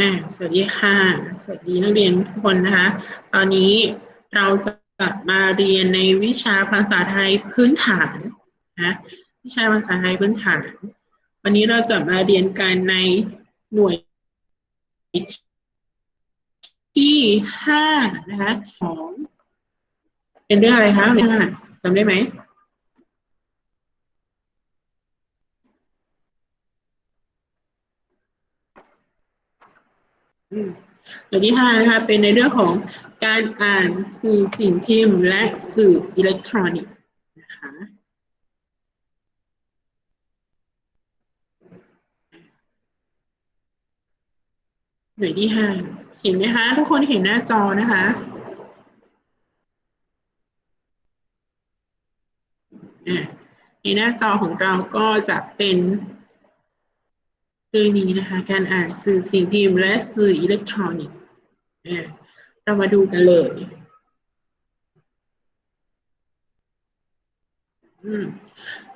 อ่าสวัสดีค่ะ สวัสดีนักเรียนทุกคนนะคะ ตอนนี้เราจะมาเรียนในวิชาภาษาไทยพื้นฐานนะวิชาภาษาไทยพื้นฐาน วันนี้เราจะมาเรียนกันในหน่วยที่ห้านะคะของเป็นเรื่องอะไรคะเนี่ยจำได้ไหม หน่วยที่ห้านะคะเป็นในเรื่องของการอ่านสื่อสิ่งพิมพ์และสื่ออิเล็กทรอนิกส์นะคะหน่วยที่ห้าเห็นไหมคะ ทุกคนเห็นหน้าจอนะคะในหน้าจอของเราก็จะเป็น เรื่องนี้นะคะการอ่านสื่อสิ่งพิมพ์และสื่ออิเล็กทรอนิกส์เรามาดูกันเลย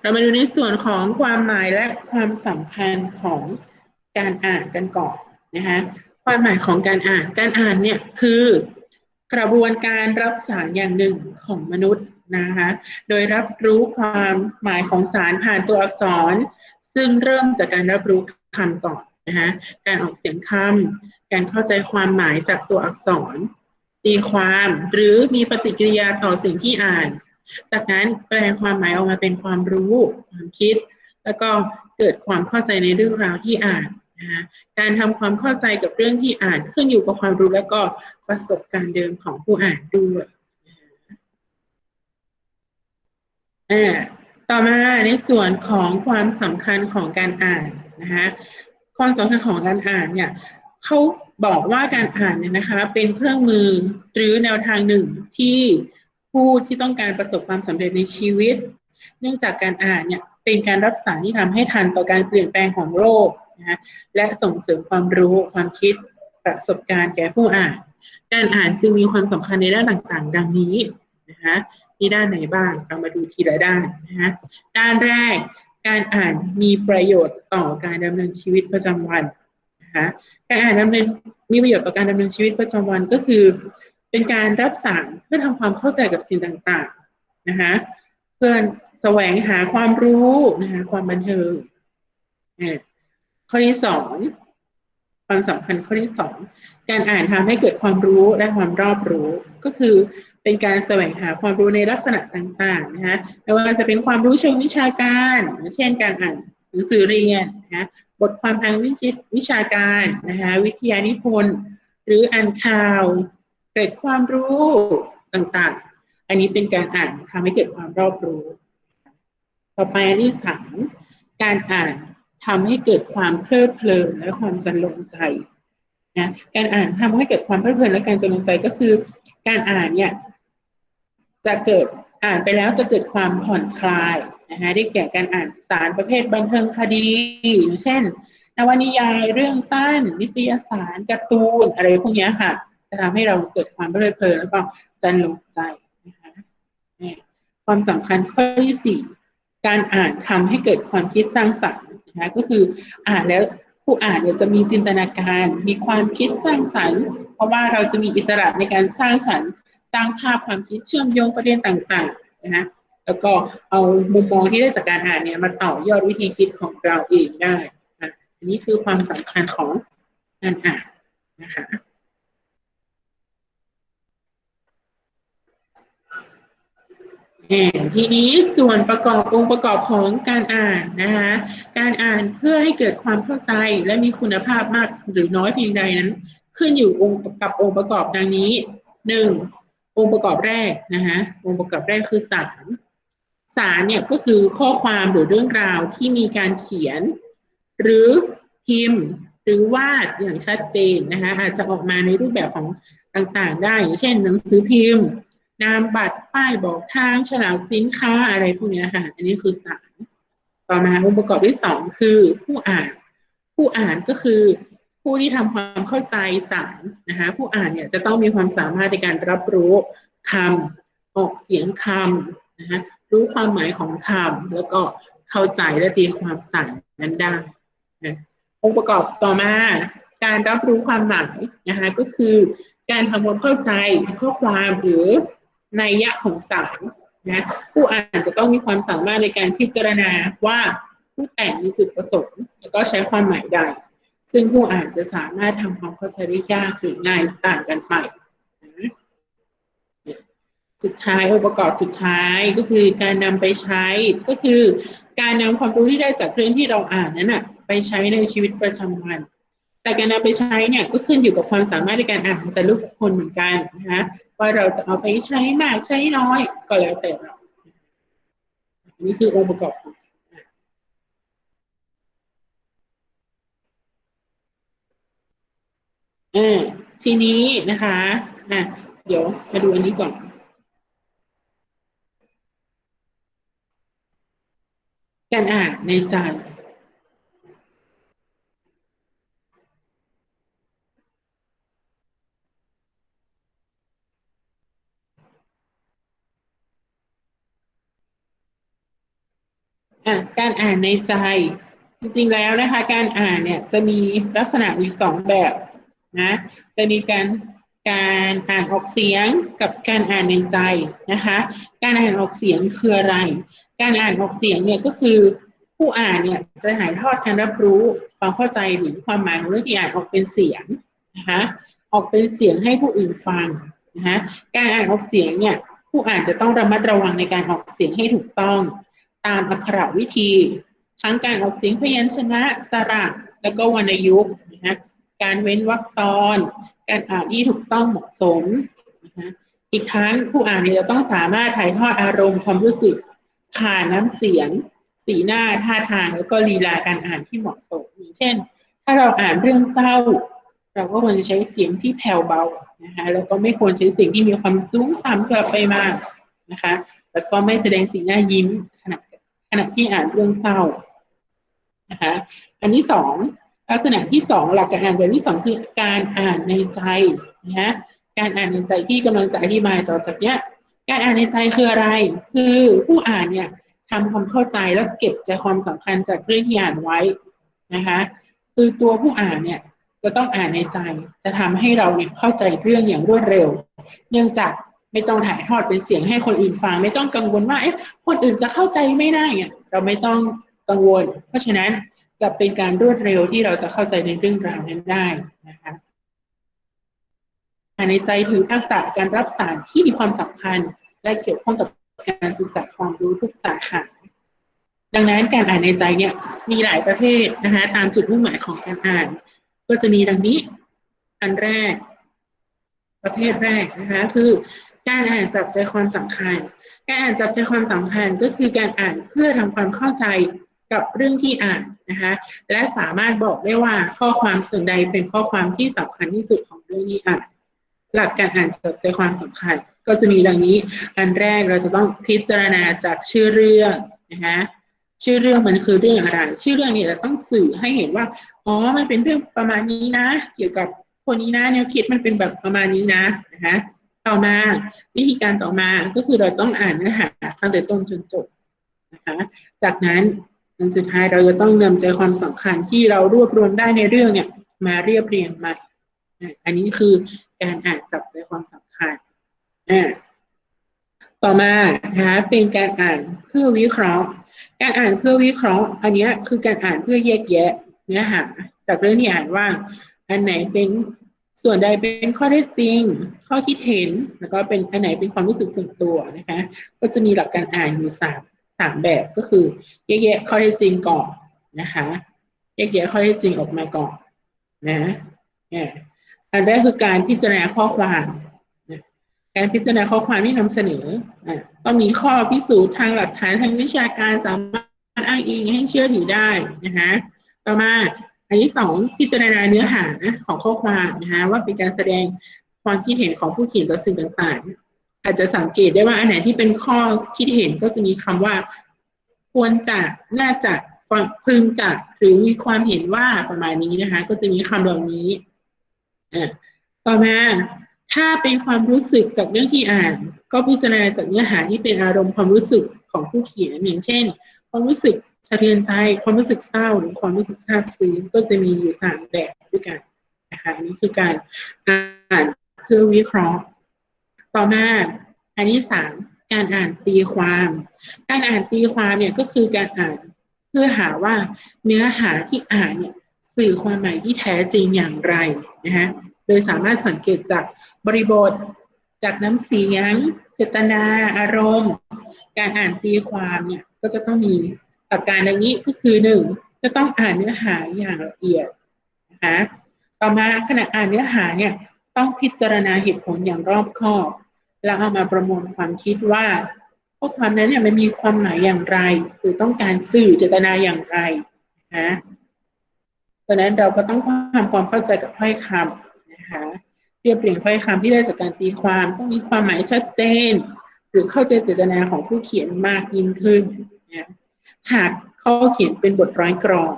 เรามาดูในส่วนของความหมายและความสำคัญของการอ่านกันก่อนนะคะความหมายของการอ่านการอ่านเนี่ยคือกระบวนการรับสารอย่างหนึ่งของมนุษย์นะคะโดยรับรู้ความหมายของสารผ่านตัวอักษร ซึ่งเริ่มจากการรับรู้คำก่อนนะคะการออกเสียงคำการเข้าใจความหมายจากตัวอักษร ตีความหรือมีปฏิกิริยาต่อสิ่งที่อ่าน จากนั้นแปลความหมายออกมาเป็นความรู้ ความคิด แล้วก็เกิดความเข้าใจในเรื่องราวที่อ่านนะคะการทำความเข้าใจกับเรื่องที่อ่านขึ้นอยู่กับความรู้และก็ประสบการณ์เดิมของผู้อ่านด้วยอ่าต่อมาในส่วนของความสำคัญของการอ่าน นะคะความสำคัญของการอ่านเนี่ยเขาบอกว่าการอ่านเนี่ยนะคะเป็นเครื่องมือหรือแนวทางหนึ่งที่ผู้ที่ต้องการประสบความสำเร็จในชีวิต เนื่องจากการอ่านเนี่ยเป็นการรับสารที่ทำให้ทันต่อการเปลี่ยนแปลงของโลกนะและส่งเสริมความรู้ความคิดประสบการณ์แก่ผู้อ่าน การอ่านจึงมีความสำคัญในด้านต่างๆ ดังนี้นะคะมีด้านไหนบ้างเรามาดูทีละด้านนะคะด้านแรก การอ่านมีประโยชน์ต่อการดำเนินชีวิตประจำวันนะคะการอ่านดำเนินมีประโยชน์ต่อการดำเนินชีวิตประจำวันก็คือ เป็นการรับสารเพื่อทำความเข้าใจกับสิ่งต่างๆนะคะเพื่อแสวงหาความรู้นะคะความบันเทิงข้อที่สองความสำคัญข้อที่สองการอ่านทำให้เกิดความรู้และความรอบรู้ ก็คือ เป็นการแสวงหาความรู้ในลักษณะต่างๆนะคะไม่ว่าจะเป็นความรู้เชิงวิชาการ เช่นการอ่านหนังสือเรียนนะคะบทความทางวิวิชาการนะคะวิทยานิพนธ์ หรืออ่านข่าวเกิดความรู้ต่างๆ อันนี้เป็นการอ่านทำให้เกิดความรอบรู้ ต่อไปอันที่สามการอ่านทำให้เกิดความเพลิดเพลินและความจันลงใจนะการอ่านทำให้เกิดความเพลิดเพลินและการจันลงใจก็คือ การอ่านเนี่ย จะเกิดอ่านไปแล้วจะเกิดความผ่อนคลายนะคะได้แก่การอ่านสารประเภทบันเทิงคดีอย่างเช่น นวนิยายเรื่องสั้น นิตยสารการ์ตูนอะไรพวกนี้ค่ะจะทำให้เราเกิดความเพลิดเพลินแล้วก็จันลงใจนะคะความสำคัญข้อที่สี่การอ่านทำให้เกิดความคิดสร้างสรรค์นะคะก็คืออ่านแล้วผู้อ่านเนี่ยจะมีจินตนาการ มีความคิดสร้างสรรค์ เพราะว่าเราจะมีอิสระในการสร้างสรรค์ สร้างภาพความคิดเชื่อมโยงประเด็นต่างๆนะฮะแล้วก็เอามุมมองที่ได้จากการอ่านเนี่ยมาต่อยอดวิธีคิดของเราเองได้นะอันนี้คือความสำคัญของการอ่านนะคะทีนี้ส่วนประกอบองค์ประกอบของการอ่านนะคะการอ่านเพื่อให้เกิดความเข้าใจและมีคุณภาพมากหรือน้อยเพียงใดนั้น ขึ้นอยู่องค์กับองค์ประกอบดังนี้หนึ่ง องค์ประกอบแรกนะคะองค์ประกอบแรกคือสารสารเนี่ยก็คือข้อความหรือเรื่องราวที่มีการเขียน หรือพิมพ์หรือวาดอย่างชัดเจนนะคะอาจจะออกมาในรูปแบบของต่างๆ ได้อย่างเช่น หนังสือพิมพ์ นามบัตรป้ายบอกทางฉลากสินค้าอะไรพวกนี้ค่ะ อันนี้คือสารต่อมาองค์ประกอบที่สองคือผู้อ่าน ผู้อ่านก็คือ ผู้ที่ทำความเข้าใจสารนะคะผู้อ่านเนี่ยจะต้องมีความสามารถในการรับรู้คำออกเสียงคำนะคะรู้ความหมายของคำแล้วก็เข้าใจและตีความสารนั้นได้นะองค์ประกอบต่อมาการรับรู้ความหมายนะคะก็คือการทำความเข้าใจข้อความหรือนัยยะของสารนะผู้อ่านจะต้องมีความสามารถในการพิจารณาว่าผู้แต่งมีจุดประสงค์ แล้วก็ใช้ความหมายใด ซึ่งผู้อ่านจะสามารถทำความเข้าใจได้ยากหรือง่ายต่างกันไปนะสุดท้ายองค์ประกอบสุดท้ายก็คือการนำไปใช้ก็คือการนำความรู้ที่ได้จากเรื่องที่เราอ่านนั้นนะไปใช้ในชีวิตประจำวัน แต่การนำไปใช้เนี่ยก็ขึ้นอยู่กับความสามารถในการอ่านของแต่ละคนเหมือนกันนะคะว่าเราจะเอาไปใช้มากใช้น้อยก็แล้วแต่เรานนี้คือองค์ประกอบของ อ่าทีนี้นะคะอะเดี๋ยวมาดูอันนี้ก่อน การอ่านในใจการอ่านในใจจริงๆแล้วนะคะ การอ่านเนี่ยจะมีลักษณะอยู่สองแบบ นะจะมีการการอ่านออกเสียงกับการอ่านในใจนะคะการอ่านออกเสียงคืออะไร การอ่านออกเสียงเนี่ยก็คือผู้อ่านเนี่ยจะถ่ายทอดการรับรู้ความเข้าใจหรือความหมายของเรื่องที่อ่านออกเป็นเสียงนะคะออกเป็นเสียงให้ผู้อื่นฟังนะคะการอ่านออกเสียงเนี่ยผู้อ่านจะต้องระมัดระวังในการออกเสียงให้ถูกต้อง ตามอักขรวิธี ทั้งการออกเสียงพยัญชนะสระ และก็วรรณยุกต์นะคะ การเว้นวรรคตอน การอ่านที่ถูกต้องเหมาะสมนะคะอีกทั้งผู้อ่านเนี่ยจะต้องสามารถถ่ายทอดอารมณ์ความรู้สึกผ่านน้ำเสียง สีหน้าท่าทางแล้วก็ลีลาการอ่านที่เหมาะสมอย่างเช่น ถ้าเราอ่านเรื่องเศร้า เราก็ควรจะใช้เสียงที่แผ่วเบานะคะแล้วก็ไม่ควรใช้เสียงที่มีความสูงต่ำสลับไปมานะคะแล้วก็ไม่แสดงสีหน้ายิ้มขณะขณะที่อ่านเรื่องเศร้านะคะอันที่สอง ลักษณะที่สองหลักการอ่านแบบที่สองคือการอ่านในใจนะการอ่านในใจที่กำลังจะอธิบายต่อจากเนี้ย การอ่านในใจคืออะไร คือผู้อ่านเนี่ยทำความเข้าใจแล้วเก็บใจความสำคัญจากเรื่องที่อ่านไว้นะคะคือตัวผู้อ่านเนี่ยจะต้องอ่านในใจ จะทำให้เราเนี่ยเข้าใจเรื่องอย่างรวดเร็ว เนื่องจากไม่ต้องถ่ายทอดเป็นเสียงให้คนอื่นฟัง ไม่ต้องกังวลว่าเอ๊ะคนอื่นจะเข้าใจไม่ได้เนี่ยเราไม่ต้องกังวล เพราะฉะนั้น จะเป็นการรวดเร็วที่เราจะเข้าใจในเรื่องราวนั้นได้นะคะในใจถือทักษะการรับสารที่มีความสำคัญ และเกี่ยวข้องกับการศึกษาความรู้ทุกสาขาดังนั้นการอ่านในใจเนี่ยมีหลายประเภทนะคะตามจุดมุ่งหมายของการอ่าน ก็จะมีดังนี้ อันแรก ประเภทแรกนะคะคือการอ่านจับใจความสำคัญ การอ่านจับใจความสำคัญก็คือการอ่านเพื่อทำความเข้าใจ กับเรื่องที่อ่านนะคะและสามารถบอกได้ว่าข้อความส่วนใดเป็นข้อความที่สำคัญที่สุดของเรื่องที่อ่าน หลักการอ่านจับใจความสำคัญ ก็จะมีดังนี้ อันแรกเราจะต้องพิจารณาจากชื่อเรื่องนะคะชื่อเรื่องมันคือเรื่องอะไร ชื่อเรื่องนี้จะต้องสื่อให้เห็นว่าอ๋อมันเป็นเรื่องประมาณนี้นะ เกี่ยวกับคนนี้นะแนวคิดมันเป็นแบบประมาณนี้นะนะคะต่อมาวิธีการต่อมาก็คือเราต้องอ่านเนื้อหาตั้งแต่ต้นจนจบนะคะจากนั้น อันสุดท้ายเราจะต้องนำใจความสำคัญที่เรารวบรวมได้ในเรื่องเนี่ยมาเรียบเรียงใหม่อันนี้คือการอ่านจับใจความสำคัญอ่าต่อมานะคะเป็นการอ่านเพื่อวิเคราะห์ การอ่านเพื่อวิเคราะห์ อันนี้คือการอ่านเพื่อแยกแยะเนื้อหาจากเรื่องที่อ่านว่า อันไหนเป็นส่วนใดเป็นข้อเท็จจริง ข้อคิดเห็นแล้วก็เป็นอันไหนเป็นความรู้สึกส่วนตัวนะคะ ก็จะมีหลักการอ่านอยู่สาม สามแบบก็คือแยกแยะข้อเท็จจริงก่อนนะคะแยกแยะข้อเท็จจริงออกมาก่อนนะอันแรกคือการพิจารณาข้อความการพิจารณาข้อความที่นำเสนอต้องมีข้อพิสูจน์ทางหลักฐานทางวิชาการสามารถอ้างอิงให้เชื่อถือได้นะคะต่อมาอันที่สองพิจารณาเนื้อหาของข้อความนะคะว่าเป็นการแสดงความคิดเห็นของผู้เขียนต่อสิ่งต่างๆ อาจจะสังเกตได้ว่าอันไหนที่เป็นข้อคิดเห็นก็จะมีคำว่า ควรจะน่าจะพึงจะหรือมีความเห็นว่าประมาณนี้นะคะ ก็จะมีคำเหล่านี้ต่อมาถ้าเป็นความรู้สึกจากเรื่องที่อ่าน ก็พิจารณาจากเนื้อหาที่เป็นอารมณ์ความรู้สึกของผู้เขียนอย่างเช่น ความรู้สึกสะเทือนใจ ความรู้สึกเศร้าหรือความรู้สึกซาบซึ้งก็จะมีอยู่สามแบบด้วยกันนะคะนนี้คือการอ่านเพื่อวิเคราะห์ ต่อมาอันที่สามการอ่านตีความ การอ่านตีความเนี่ยก็คือการอ่านเพื่อหาว่าเนื้อหาที่อ่านเนี่ยสื่อความหมายที่แท้จริงอย่างไรนะคะโดยสามารถสังเกตจากบริบท จากน้ำเสียง เจตนา อารมณ์ การอ่านตีความเนี่ยก็จะต้องมีหลักการอย่างนี้ก็คือหนึ่งจะต้องอ่านเนื้อหาอย่างละเอียดนะคะต่อมาขณะอ่านเนื้อหาเนี่ยต้องพิจารณาเหตุผลอย่างรอบคอบ แล้วเอามาประมวลความคิดว่าข้อความนั้นเนี่ยมันมีความหมายอย่างไรหรือต้องการสื่อเจตนาอย่างไรนะดังนั้นเราก็ต้องทำความเข้าใจกับถ้อยคำนะคะเรียบเรียงถ้อยคำที่ได้จากการตีความต้องมีความหมายชัดเจน หรือเข้าใจเจตนาของผู้เขียนมากยิ่งขึ้นนะหากข้อเขียนเป็นบทร้อยกรอน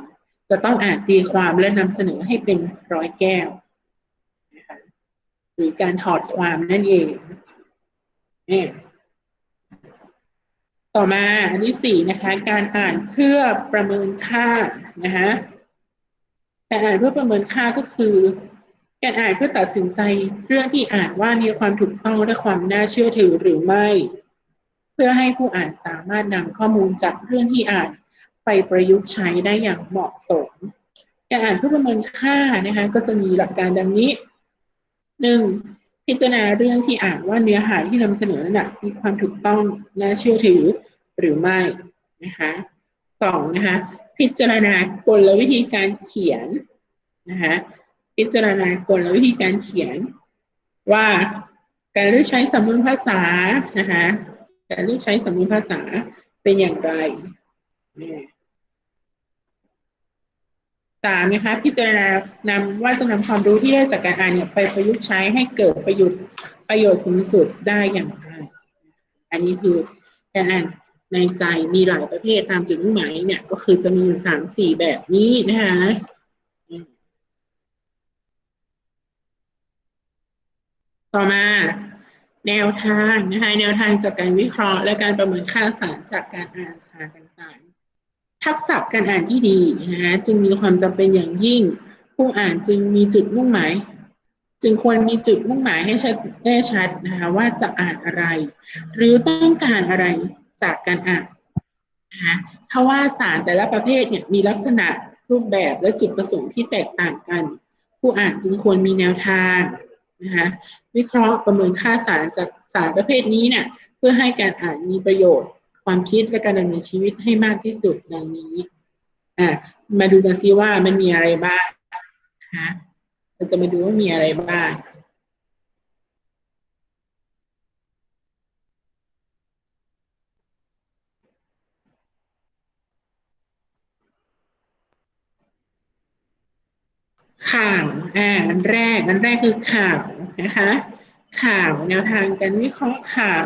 จะต้องอ่านตีความและนำเสนอให้เป็นร้อยแก้วนะคะหรือการถอดความนั่นเอง ต่อมาอันที่สี่นะคะ การอ่านเพื่อประเมินค่านะคะการอ่านเพื่อประเมินค่าก็คือ การอ่านเพื่อตัดสินใจเรื่องที่อ่านว่ามีความถูกต้องและความน่าเชื่อถือหรือไม่ เพื่อให้ผู้อ่านสามารถนำข้อมูลจากเรื่องที่อ่านไปประยุกต์ใช้ได้อย่างเหมาะสม การอ่านเพื่อประเมินค่านะคะ ก็จะมีหลักการดังนี้หนึ่ง พิจารณาเรื่องที่อ่านว่าเนื้อหาที่นำเสนอนั้นมีความถูกต้องน่าเชื่อถือหรือไม่นะคะสองนะคะพิจารณากลวิธีการเขียนนะคะพิจารณากลวิธีการเขียน ว่าการเลือกใช้สำนวนภาษานะคะการเลือกใช้สำนวนภาษาเป็นอย่างไร สามนะคะพิจารณานำว่าจะนำความรู้ที่ได้จากการอ่านเนี่ยไปประยุกต์ใช้ให้เกิดประโยชน์ประโยชน์สูงสุดได้อย่างไรอันนี้คือการอ่านในใจมีหลายประเภทตามจุดมุ่งหมายเนี่ยก็คือจะมีสามสี่แบบนี้นะคะต่อมาแนวทางนะคะแนวทางจากการวิเคราะห์ และการประเมินค่าสารจากการอ่านสารต่างๆ ทักษะการอ่านที่ดีนะคะจึงมีความจำเป็นอย่างยิ่ง ผู้อ่านจึงมีจุดมุ่งหมาย จึงควรมีจุดมุ่งหมายให้ชัดแน่ชัดนะคะว่าจะอ่านอะไร หรือต้องการอะไรจากการอ่านนะคะเพราะว่าสารแต่ละประเภทเนี่ยมีลักษณะรูปแบบและจุดประสงค์ที่แตกต่างกัน ผู้อ่านจึงควรมีแนวทางนะคะวิเคราะห์ประเมินค่าสารจากสารประเภทนี้เนี่ยเพื่อให้การอ่านมีประโยชน์ ความคิดและการดำเนินชีวิตให้มากที่สุดดังนี้อ่ามาดูกันซิว่ามันมีอะไรบ้างนะคะเราจะมาดูว่ามีอะไรบ้างข่าวอ่าอันแรกอันแรกคือข่าวนะคะ ข่าวแนวทางการวิเคราะห์ข่าว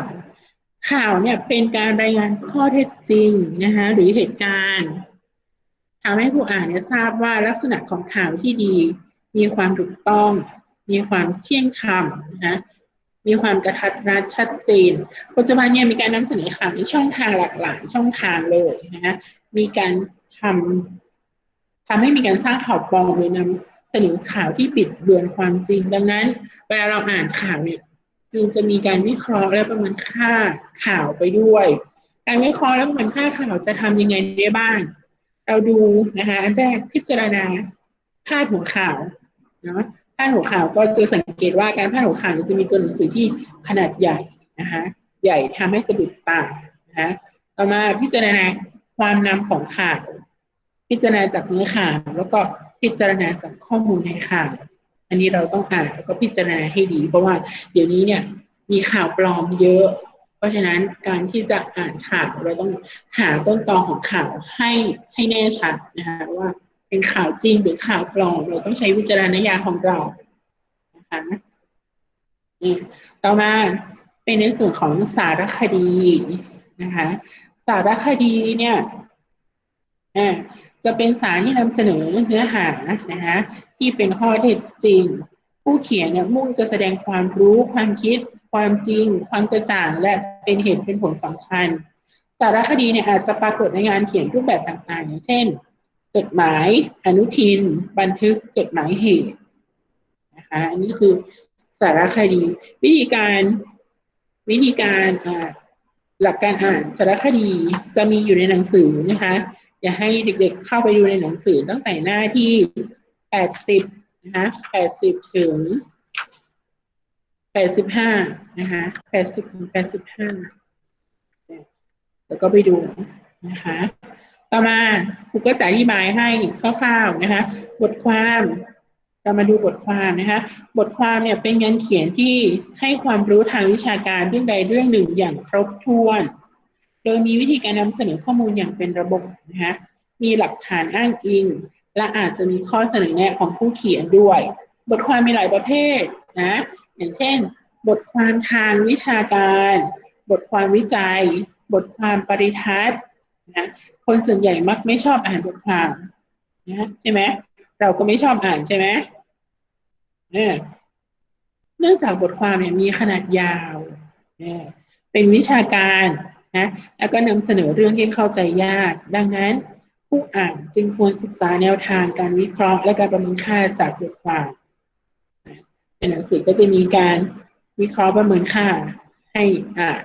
ข่าวเนี่ยเป็นการรายงานข้อเท็จจริงนะคะหรือเหตุการณ์ทำให้ผู้อ่านเนี่ยทราบว่าลักษณะของข่าวที่ดี มีความถูกต้อง มีความเที่ยงธรรมนะมีความกระทัดรัดชัดเจน ปัจจุบันเนี่ยมีการนำเสนอข่าวในช่องทางหลากหลายช่องทางเลยนะคะมีการทำทำให้มีการสร้างข่าวปลอมเลยนำเสนอข่าวที่ปิดเบือนความจริง ดังนั้น เวลาเราอ่านข่าวเนี่ย จึงจะมีการวิเคราะห์และประเมินค่าข่าวไปด้วย การวิเคราะห์และประเมินค่าข่าวจะทำยังไงได้บ้าง เราดูนะคะอันแรกพิจารณาพาดหัวข่าวเนาะพาดหัวข่าวก็จะสังเกตว่าการพาดหัวข่าวจะมีตัวหนังสือที่ขนาดใหญ่นะคะใหญ่ทำให้สะดุดตานะคะต่อมาพิจารณาความนำของข่าว พิจารณาจากเนื้อข่าว แล้วก็พิจารณาจากข้อมูลในข่าว อันนี้เราต้องอ่านแล้วก็พิจารณาให้ดี เพราะว่าเดี๋ยวนี้เนี่ยมีข่าวปลอมเยอะ เพราะฉะนั้นการที่จะอ่านข่าวเราต้องหาต้นตอของข่าวให้ให้แน่ชัดนะคะว่าเป็นข่าวจริงหรือข่าวปลอม เราต้องใช้วิจารณญาณของเรานะคะนี่ต่อมาเป็นในส่วนของสารคดีนะคะสารคดีเนี่ยจะเป็นสารที่นำเสนอเนื้อหานะคะ ที่เป็นข้อเท็จจริง ผู้เขียนเนี่ยมุ่งจะแสดงความรู้ความคิด ความจริง ความกระจ่างและเป็นเหตุเป็นผลสำคัญ สารคดีเนี่ยอาจจะปรากฏในงานเขียนรูปแบบต่างๆ อย่างเช่น จดหมายอนุทิน บันทึกจดหมายเหตุนะคะอันนี้คือสารคดี วิธีการวิธีการหลักการอ่านสารคดีจะมีอยู่ในหนังสือนะคะ อย่าให้เด็กๆเข้าไปดูในหนังสือตั้งแต่หน้าที่ แปดสิบนะคะแปดสิบถึงแปดสิบห้านะคะแปดสิบถึงแปดสิบห้าแล้วก็ไปดูนะคะ ต่อมาครูก็จะอธิบายให้คร่าวๆนะคะ บทความเรามาดูบทความนะคะ บทความเนี่ยเป็นงานเขียนที่ให้ความรู้ทางวิชาการเรื่องใดเรื่องหนึ่งอย่างครบถ้วน โดยมีวิธีการนำเสนอข้อมูลอย่างเป็นระบบนะคะ มีหลักฐานอ้างอิง และอาจจะมีข้อเสนอแนะของผู้เขียนด้วย บทความมีหลายประเภทนะอย่างเช่น บทความทางวิชาการ บทความวิจัย บทความปริทัศน์นะคนส่วนใหญ่มักไม่ชอบอ่านบทความนะใช่ไหมเราก็ไม่ชอบอ่านใช่ไหมเนื่องจากบทความเนี่ยมีขนาดยาวเป็นวิชาการนะแล้วก็นำเสนอเรื่องที่เข้าใจยาก ดังนั้น ผู้อ่านจึงควรศึกษาแนวทางการวิเคราะห์ และการประเมินค่าจากบทความในหนังสือก็จะมีการวิเคราะห์ประเมินค่าให้อ่าน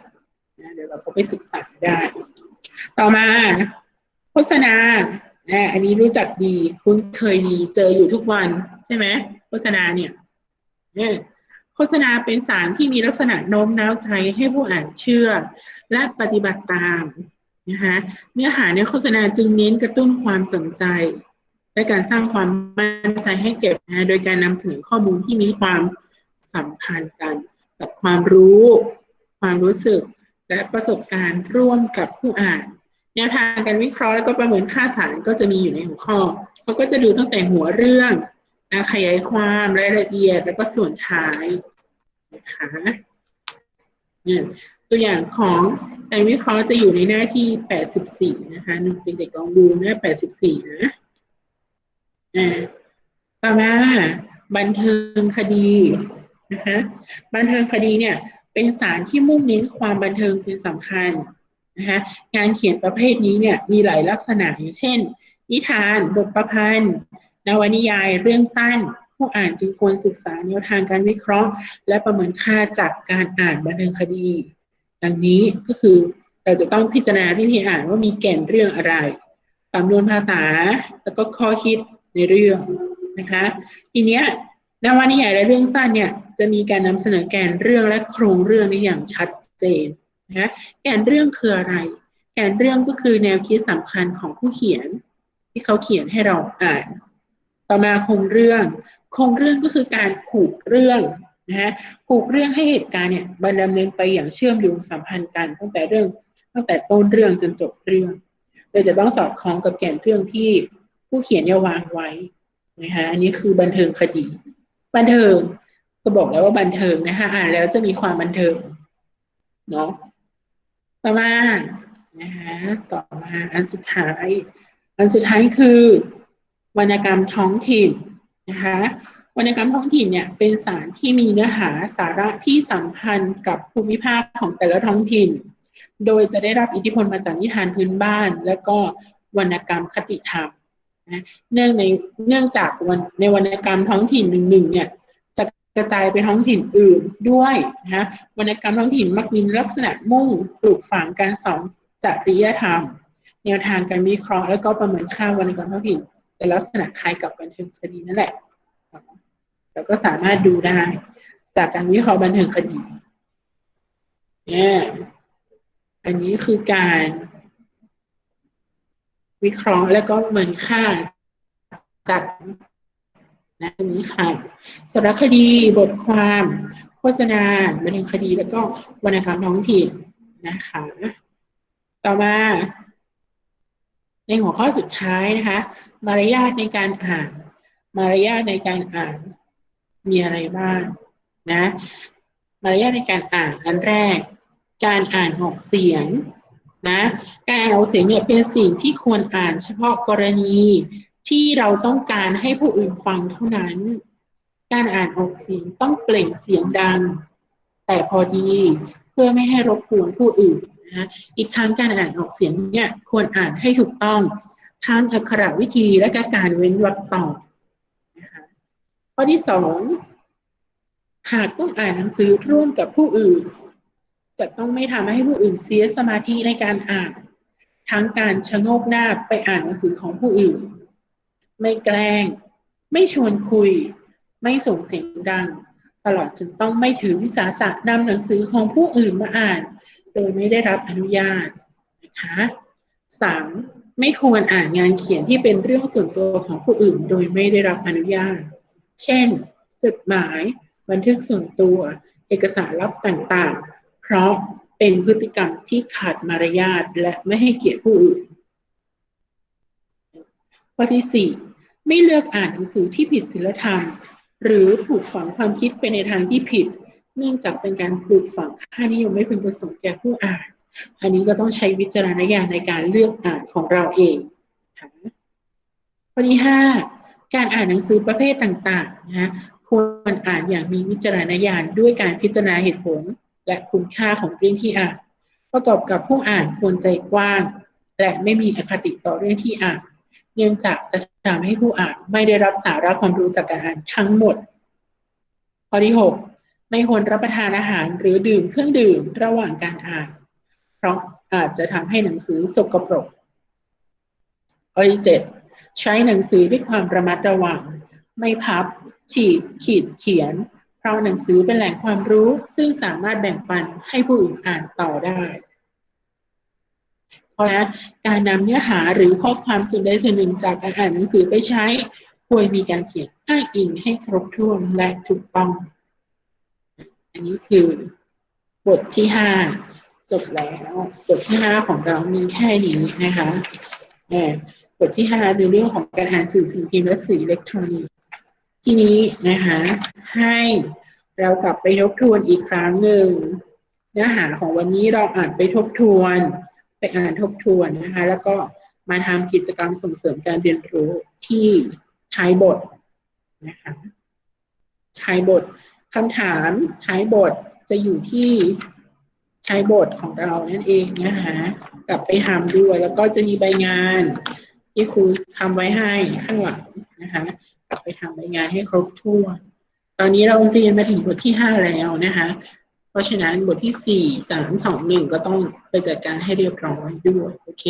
นะเดี๋ยวเราก็ไปศึกษาได้ ต่อมา โฆษณาอันนี้รู้จักดีคุ้นเคยดีเจออยู่ทุกวันใช่ไหมโฆษณาเนี่ยโฆษณาเป็นสารที่มีลักษณะโน้มน้าวใจให้ผู้อ่านเชื่อ และปฏิบัติตาม นะคะเนื้อหาในโฆษณาจึงเน้นกระตุ้นความสนใจ และการสร้างความมั่นใจให้เก็บนะโดยการนำเสนอข้อมูลที่มีความสัมพันธ์กัน กับความรู้ ความรู้สึก และประสบการณ์ร่วมกับผู้อ่านแนวทางการวิเคราะห์แล้วก็ประเมินค่าสารก็จะมีอยู่ในหัวข้อเขาก็จะดูตั้งแต่หัวเรื่องการขยายความรายละเอียดแล้วก็ส่วนท้ายนะคะ ตัวอย่างของการวิเคราะห์จะอยู่ในหน้าที่ 84 นะคะเด็กๆลองดูหน้า 84 นะอ่าต่อมาบันเทิงคดีนะคะบันเทิงคดีเนี่ยเป็นสารที่มุ่งเน้นความบันเทิงเป็นสำคัญนะคะงานเขียนประเภทนี้เนี่ยมีหลายลักษณะอย่างเช่น นิทาน บทประพันธ์ นวนิยาย เรื่องสั้น ผู้อ่านจึงควรศึกษาแนวทางการวิเคราะห์ และประเมินค่าจากการอ่านบันเทิงคดี ดังนี้ก็คือเราจะต้องพิจารณาวิธีอ่านว่ามีแก่นเรื่องอะไรสำนวนภาษาแล้วก็ข้อคิดในเรื่องนะคะ ทีเนี้ยนวนิยายและเรื่องสั้นเนี่ยจะมีการนำเสนอแก่นเรื่องและโครงเรื่องในอย่างชัดเจนนะแก่นเรื่องคืออะไร แก่นเรื่องก็คือแนวคิดสำคัญของผู้เขียน ที่เขาเขียนให้เราอ่าน ต่อมาโครงเรื่องโครงเรื่องก็คือการผูกเรื่อง นะฮะผูกเรื่องให้เหตุการณ์เนี่ยบันดำเนินไปอย่างเชื่อมโยงสัมพันธ์กันตั้งแต่เรื่องตั้งแต่ต้นเรื่องจนจบเรื่องโดยจะต้องสอดคล้องกับแก่นเรื่องที่ผู้เขียนเนี่ยวางไว้นะคะอันนี้คือบันเทิงคดี บันเทิงก็บอกแล้วว่าบันเทิงนะคะอ่านแล้วจะมีความบันเทิงเนาะต่อมานะคะต่อมาอันสุดท้าย อันสุดท้ายคือวรรณกรรมท้องถิ่นนะคะ วรรณกรรมท้องถิ่นเนี่ยเป็นสารที่มีเนื้อหาสาระที่สัมพันธ์กับภูมิภาคของแต่ละท้องถิ่น โดยจะได้รับอิทธิพลมาจากนิทานพื้นบ้าน และก็วรรณกรรมคติธรรมนะเนื่องในเนื่องจากวันในวรรณกรรมท้องถิ่นหนึ่งๆเนี่ยจะกระจายไปท้องถิ่นอื่นด้วยนะวรรณกรรมท้องถิ่นมักมีลักษณะมุ่งปลูกฝังการสอนจริยธรรม แนวทางการวิเคราะห์และก็ประเมินค่าวรรณกรรมท้องถิ่นแต่ลักษณะคล้ายกับบันเทิงคดีนั่นแหละ เราก็สามารถดูได้ จากการวิเคราะห์บันเทิงคดีเนี่ยอันนี้คือการวิเคราะห์แล้วก็เหมือนค่าจากนะอันนี้ค่ะสารคดีบทความ โฆษณาบันเทิงคดีแล้วก็วรรณกรรมท้องถิ่นนะคะ ต่อมา ในหัวข้อสุดท้ายนะคะ มารยาทในการอ่าน มารยาทในการอ่าน มีอะไรบ้างนะมารยาทในการอ่านอันแรก การอ่านออกเสียงนะการอ่านออกเสียงเนี่ยเป็นสิ่งที่ควรอ่านเฉพาะกรณีที่เราต้องการให้ผู้อื่นฟังเท่านั้น การอ่านออกเสียงต้องเปล่งเสียงดัง แต่พอดีเพื่อไม่ให้รบกวนผู้อื่นนะอีกทั้งการอ่านออกเสียงเนี่ยควรอ่านให้ถูกต้องทั้งอักขระวิธีและการเว้นวรรคต่อ ข้อที่สองหากต้องอ่านหนังสือร่วมกับผู้อื่น จะต้องไม่ทำให้ผู้อื่นเสียสมาธิในการอ่าน ทั้งการชะโงกหน้าไปอ่านหนังสือของผู้อื่น ไม่แกล้ง ไม่ชวนคุย ไม่ส่งเสียงดัง ตลอดจนต้องไม่ถือวิสาสะนำหนังสือของผู้อื่นมาอ่าน โดยไม่ได้รับอนุญาตนะคะสามไม่ควรอ่านงานเขียนที่เป็นเรื่องส่วนตัวของผู้อื่น โดยไม่ได้รับอนุญาต เช่น จดหมาย บันทึกส่วนตัว เอกสารลับต่างๆ เพราะเป็นพฤติกรรมที่ขาดมารยาทและไม่ให้เกียรติผู้อื่น ข้อที่สี่ไม่เลือกอ่านหนังสือที่ผิดศีลธรรม หรือปลูกฝังความคิดไปในทางที่ผิด เนื่องจากเป็นการปลูกฝังค่านิยมไม่พึงประสงค์แก่ผู้อ่าน อันนี้ก็ต้องใช้วิจารณญาณในการเลือกอ่านของเราเองค่ะข้อที่ห้า การอ่านหนังสือประเภทต่างๆนะควรอ่านอย่างมีวิจารณญาณด้วยการพิจารณาเหตุผล และคุณค่าของเรื่องที่อ่าน ประกอบกับผู้อ่านควรใจกว้าง และไม่มีอคติต่อเรื่องที่อ่าน เนื่องจากจะทำให้ผู้อ่านไม่ได้รับสาระความรู้จากการอ่านทั้งหมด ข้อที่หกไม่ควรรับประทานอาหารหรือดื่มเครื่องดื่มระหว่างการอ่าน เพราะอาจจะทำให้หนังสือสกปรกข้อที่เจ็ด ใช้หนังสือด้วยความระมัดระวัง ไม่พับ ฉีก ขีดเขียน เพราะหนังสือเป็นแหล่งความรู้ซึ่งสามารถแบ่งปันให้ผู้อื่นอ่านต่อได้เพราะฉะนั้นการนำเนื้อหาหรือข้อความส่วนใดส่วนหนึ่งจากการอ่านหนังสือไปใช้ควรมีการเขียนอ้างอิงให้ครบถ้วนและถูกต้อง อันนี้คือบทที่ห้าจบแล้ว บทที่ห้าของเรามีแค่นี้นะคะ บทที่ห้าในเรื่องของการอ่านสื่อสิ่งพิมพ์และสื่ออิเล็กทรอนิกส์ทีนี้นะคะให้เรากลับไปทบทวนอีกครั้งหนึ่งเนื้อหาของวันนี้เราอ่านไปทบทวน ไปอ่านทบทวนนะคะแล้วก็มาทำกิจกรรมส่งเสริมการเรียนรู้ที่ท้ายบทนะคะท้ายบทคำถามท้ายบทจะอยู่ที่ท้ายบทของเรานั่นเองนะคะกลับไปทำด้วยแล้วก็จะมีใบงาน ที่ครูทำไว้ให้ข้างหลังนะคะกลับไปทำรายงานให้ครบถ้วน ตอนนี้เราเรียนมาถึงบทที่ห้าแล้วนะคะ เพราะฉะนั้นบทที่สี่สามสองหนึ่งก็ต้องไปจัดการให้เรียบร้อยด้วย โอเค